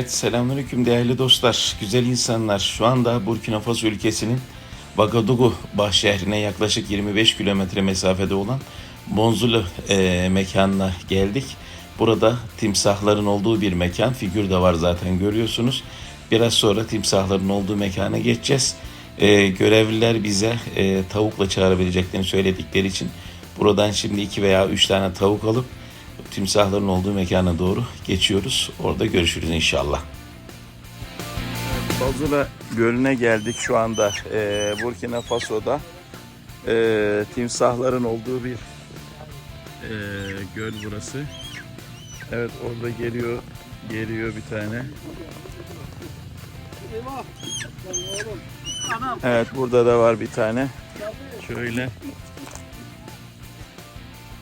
Evet selamünaleyküm değerli dostlar, güzel insanlar. Şu anda Burkina Faso ülkesinin Bagadugu şehrine yaklaşık 25 kilometre mesafede olan Bonzulu e, mekanına geldik. Burada timsahların olduğu bir mekan, figür de var zaten görüyorsunuz. Biraz sonra timsahların olduğu mekana geçeceğiz. E, görevliler bize e, tavukla çağırabileceklerini söyledikleri için buradan şimdi iki veya üç tane tavuk alıp timsahların olduğu mekana doğru geçiyoruz. Orada görüşürüz inşallah. Bazula Gölü'ne geldik şu anda. Ee, Burkina Faso'da ee, timsahların olduğu bir ee, göl burası. Evet orada geliyor geliyor bir tane. Evet burada da var bir tane. Şöyle.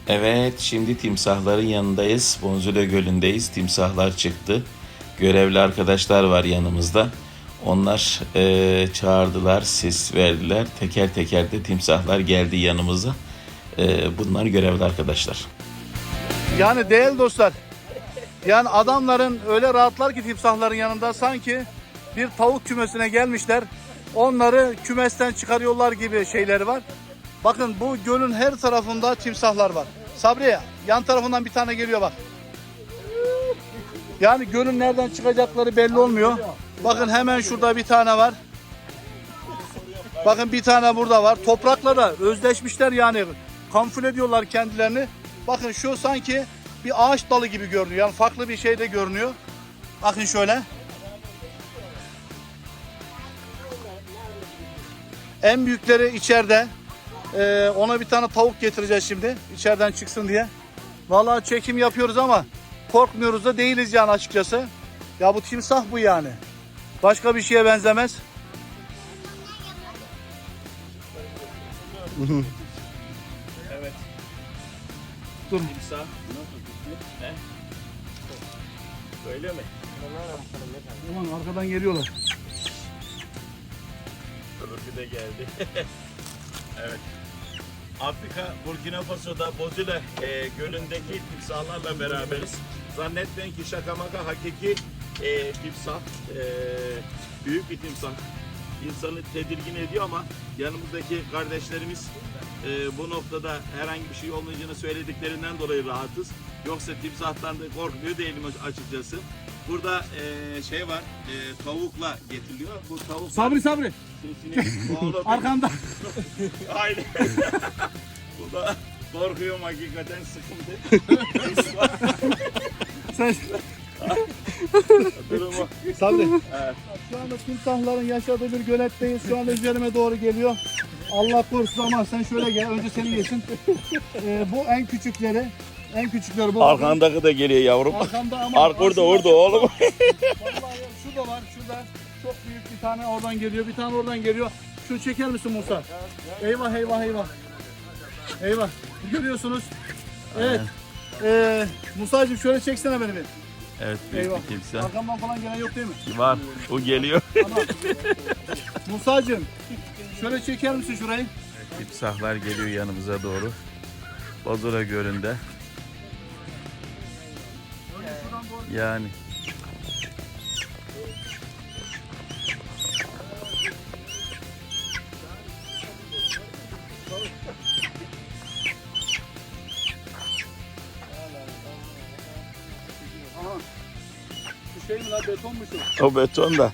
Evet, şimdi timsahların yanındayız. Bonzule Gölü'ndeyiz. Timsahlar çıktı. Görevli arkadaşlar var yanımızda. Onlar eee, çağırdılar, ses verdiler. Teker teker de timsahlar geldi yanımıza. Eee, bunlar görevli arkadaşlar. Yani değerli dostlar. Yani adamların öyle rahatlar ki timsahların yanında sanki bir tavuk kümesine gelmişler. Onları kümesten çıkarıyorlar gibi şeyleri var. Bakın bu gölün her tarafında timsahlar var. Sabriye yan tarafından bir tane geliyor bak. Yani gölün nereden çıkacakları belli olmuyor. Bakın hemen şurada bir tane var. Bakın bir tane burada var. Toprakla da özleşmişler yani. Kamufle ediyorlar kendilerini. Bakın şu sanki bir ağaç dalı gibi görünüyor. Yani farklı bir şey de görünüyor. Bakın şöyle. En büyükleri içeride. Ee, ona bir tane tavuk getireceğiz şimdi. içeriden çıksın diye. Vallahi çekim yapıyoruz ama korkmuyoruz da değiliz yani açıkçası. Ya bu timsah bu yani. Başka bir şeye benzemez. Dur. Timsah. Ne? Öyle mi? Aman arkadan geliyorlar. Öbürkü de geldi. evet. Afrika, Burkina Faso'da Bozüle e, gölündeki timsahlarla beraberiz. Zannetmeyin ki şaka maka hakiki e, timsah. E, büyük bir timsah. İnsanı tedirgin ediyor ama yanımızdaki kardeşlerimiz e, bu noktada herhangi bir şey olmayacağını söylediklerinden dolayı rahatız. Yoksa timsahtan da korkmuyor değilim açıkçası. Burada e, şey var, e, tavukla getiriliyor. Bu tavuk Sabri Sabri. sesini Oğlum, Arkanda. Aynen. Bu da korkuyorum hakikaten sıkıntı. Sen Durumu. Sabri. Evet. Şu anda timsahların yaşadığı bir göletteyiz. Şu anda üzerime doğru geliyor. Allah korusun ama sen şöyle gel. Önce seni geçin. Ee, bu en küçükleri. En küçükleri bu. Arkandaki de geliyor yavrum. Arkamda ama. Ark orada oğlum. Vallahi şurada var. Şurada. Çok büyük bir tane oradan geliyor. Bir tane oradan geliyor. Şunu çeker misin Musa? Eyvah eyvah eyvah. Eyvah. Görüyorsunuz. Evet. Ee, Musa'cığım şöyle çeksene beni bir. Evet Eyvah. timsah. Arkamdan falan gelen yok değil mi? Var. O geliyor. Tamam. Musa'cığım şöyle çeker misin şurayı? Timsahlar geliyor yanımıza doğru. Bozula Gölü'nde. Yani. Şu şey mi lan beton mu şu? O beton da.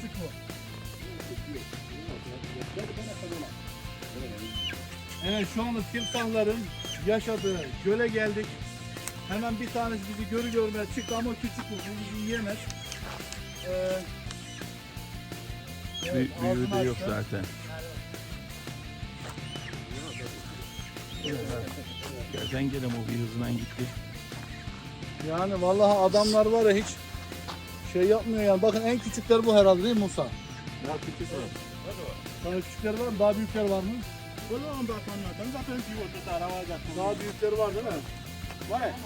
Sık mı? Evet şu anda timsahların yaşadığı göle geldik. Hemen bir tanesi bizi görü görmez çıktı ama küçük bu. Bu bizi yiyemez. Ee, evet, Büyük, büyüğü de yok açtı. zaten. Kertenkele o bir hızından gitti. Yani vallahi adamlar var ya hiç şey yapmıyor yani. Bakın en küçükler bu herhalde değil mi Musa? Ya küçük var. Daha küçükler var mı? Daha büyükler var mı? Ulan bak onlardan zaten sigorta araba alacak. Daha büyükleri var değil mi? Var ya.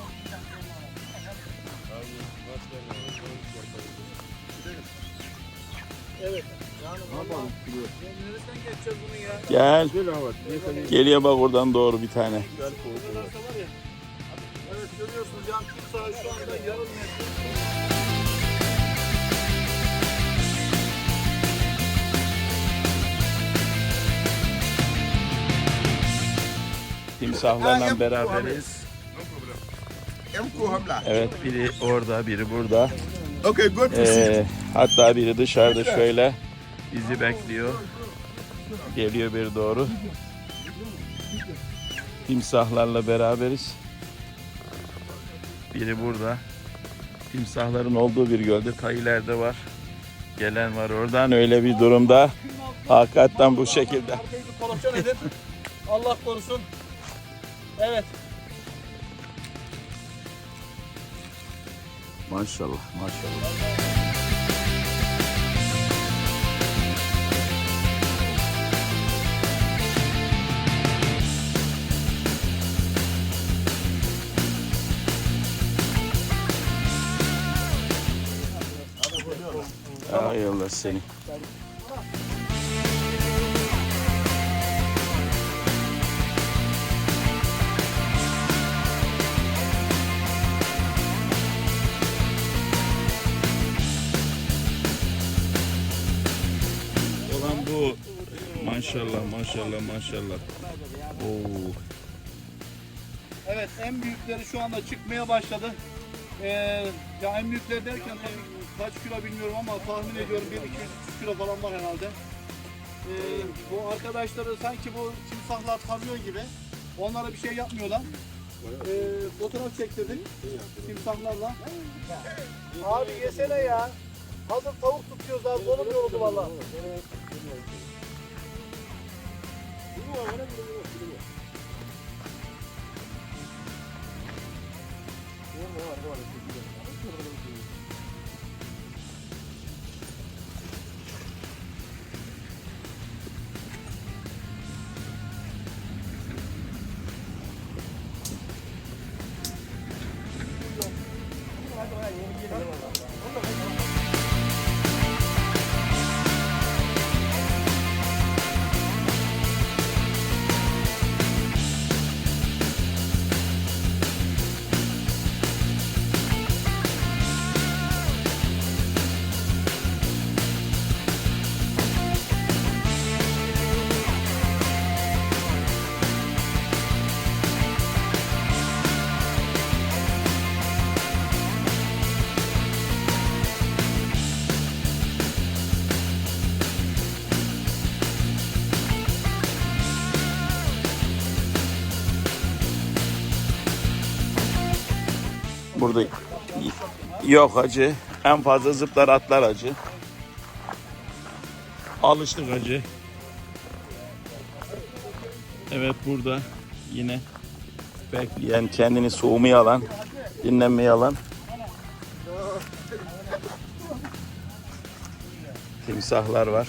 Evet. Yani vallahi geçeceğiz ya? Gel. Geliyor bak oradan doğru bir tane. Evet görüyorsunuz yan timsahı şu anda yarım metre. Timsahlarla beraberiz. Evet biri orada biri burada. Okay, good. Ee, hatta biri dışarıda şöyle bizi bekliyor. Geliyor bir doğru. Timsahlarla beraberiz. Biri burada. Timsahların olduğu bir gölde ta ileride var. Gelen var oradan öyle bir durumda. Hakikaten bu şekilde. Allah korusun. Evet. Maşallah maşallah. Ay Allah seni. Maşallah maşallah. Oo. Evet en büyükleri şu anda çıkmaya başladı. Ee, ya en büyükler derken tabii kaç kilo bilmiyorum ama tahmin ediyorum 1-200 kilo falan var herhalde. Ee, bu arkadaşları sanki bu timsahlar tanıyor gibi. Onlara bir şey yapmıyorlar. Ee, fotoğraf çektirdik timsahlarla. Abi yesene ya. Hazır tavuk tutuyoruz abi. Kolum yoruldu valla. Thank you. Burada yok acı. En fazla zıplar atlar acı. Alıştık acı. Evet burada yine bekleyen kendini soğumaya alan, dinlenmeye alan timsahlar var.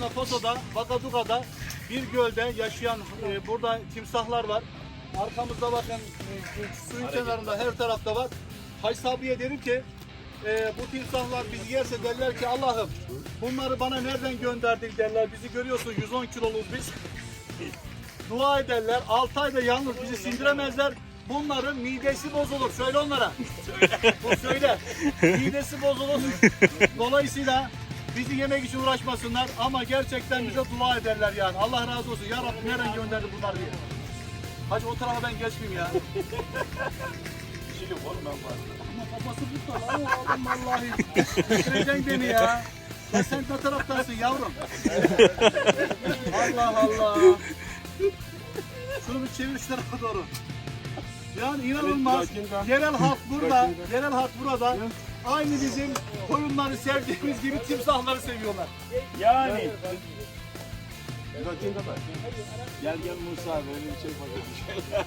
Burkina Faso'da, Vakaduga'da bir gölde yaşayan e, burada timsahlar var. Arkamızda bakın e, suyun kenarında her tarafta var. Haç abiye derim ki e, bu timsahlar bizi yerse derler ki Allah'ım bunları bana nereden gönderdin derler. Bizi görüyorsun 110 kiloluyuz biz. Dua ederler. 6 ayda yalnız bizi sindiremezler. Bunların midesi bozulur. Söyle onlara. Bu söyle. Midesi bozulur. Dolayısıyla bizi yemek için uğraşmasınlar ama gerçekten bize dua ederler yani. Allah razı olsun. Ya Rabbi nereden gönderdi bunlar diye. Hacı o tarafa ben geçmeyeyim ya. Şimdi oğlum ben var. Ama kafası burada lan o adam vallahi. Bitireceksin beni ya. Ya sen ne taraftasın yavrum? Allah Allah. Şunu bir çevir şu tarafa doğru. Yani inanılmaz. Yerel halk burada. Yerel halk burada. Aynı bizim koyunları sevdiğimiz gibi timsahları seviyorlar. Yani. Bak. Gel gel Musa böyle bir şey bakayım.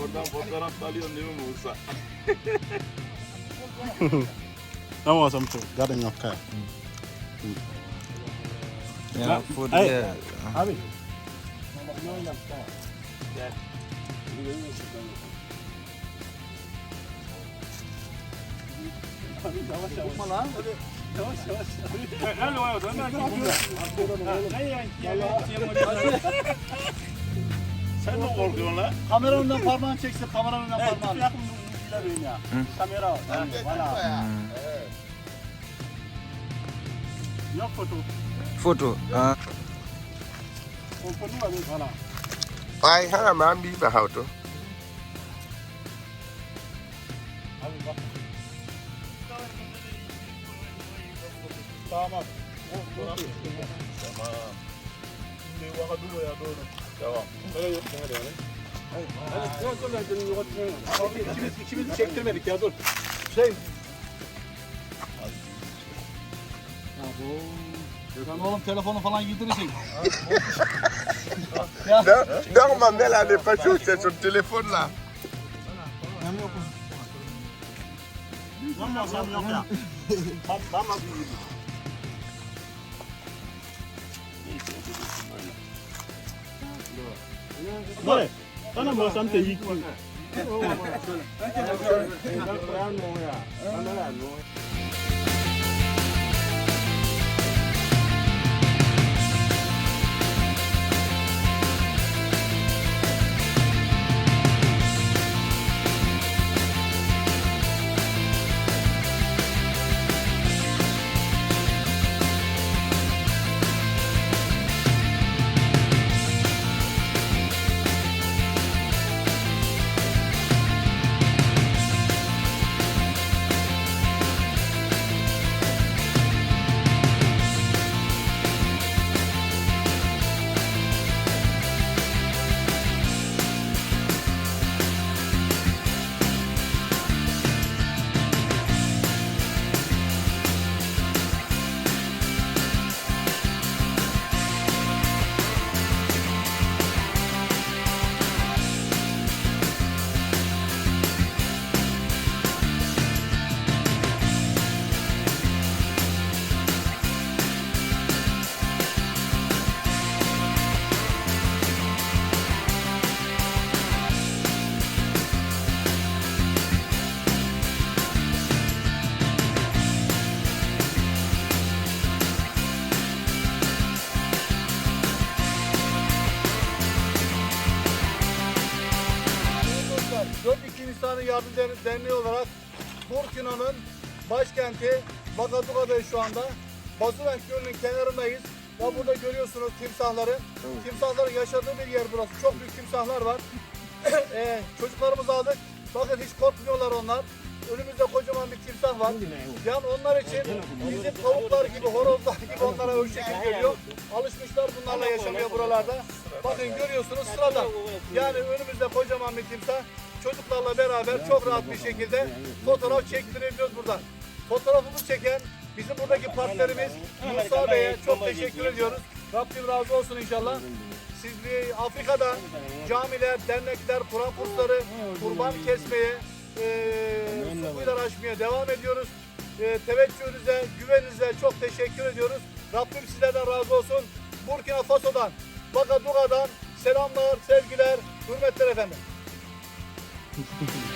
Oradan fotoğraf da alıyorsun değil mi Musa? That was some got in your car. Yeah, food Hey. there. Abi. Yapma lan. Yavaş yavaş. Hello, hello, dönme ki Ne yani? Sen ne korkuyorsun lan? Kamera parmağını çeksin. Kamera Evet, parmağını. yakın bilgiler benim ya. Kamera. Valla. Yok foto. Photo. Uh, O foto var valla. Ay hemen bir bahato. Tamam. Tamam. Şimdi vakaduya doğru. Devam. Böyle yok. Böyle yani. İkimiz, ikimiz çektirmedik ya dur. Hüseyin. Abo. Gökhan oğlum telefonu falan yedirecek. ya. Pas chaude, c'est téléphone là. Hem yok mu? Yapma sen yok ya. Yardım Der- Derneği olarak Burkina'nın başkenti Bagaduga'dayız şu anda. Bazıvenk Gölü'nün kenarındayız. Ve burada görüyorsunuz timsahları. Timsahların yaşadığı bir yer burası. Çok büyük timsahlar var. Ee, çocuklarımızı aldık. Bakın hiç korkmuyorlar onlar. Önümüzde kocaman bir timsah var. Yani onlar için bizim tavuklar gibi, horozlar gibi onlara o şekil geliyor. Alışmışlar bunlarla yaşamaya buralarda. Bakın görüyorsunuz sırada. Yani önümüzde kocaman bir timsah. Çocuklarla beraber çok rahat bir şekilde fotoğraf çektirebiliyoruz buradan. Fotoğrafımızı çeken bizim buradaki partnerimiz Musa Bey'e çok teşekkür ediyoruz. Rabbim razı olsun inşallah. Siz Afrika'da camiler, dernekler, Kur'an kursları, kurban kesmeye, eee su kuyular açmaya devam ediyoruz. Eee teveccühünüze, güveninize çok teşekkür ediyoruz. Rabbim sizlerden razı olsun. Burkina Faso'dan, Bakaduga'dan selamlar, sevgiler, hürmetler efendim. Peace.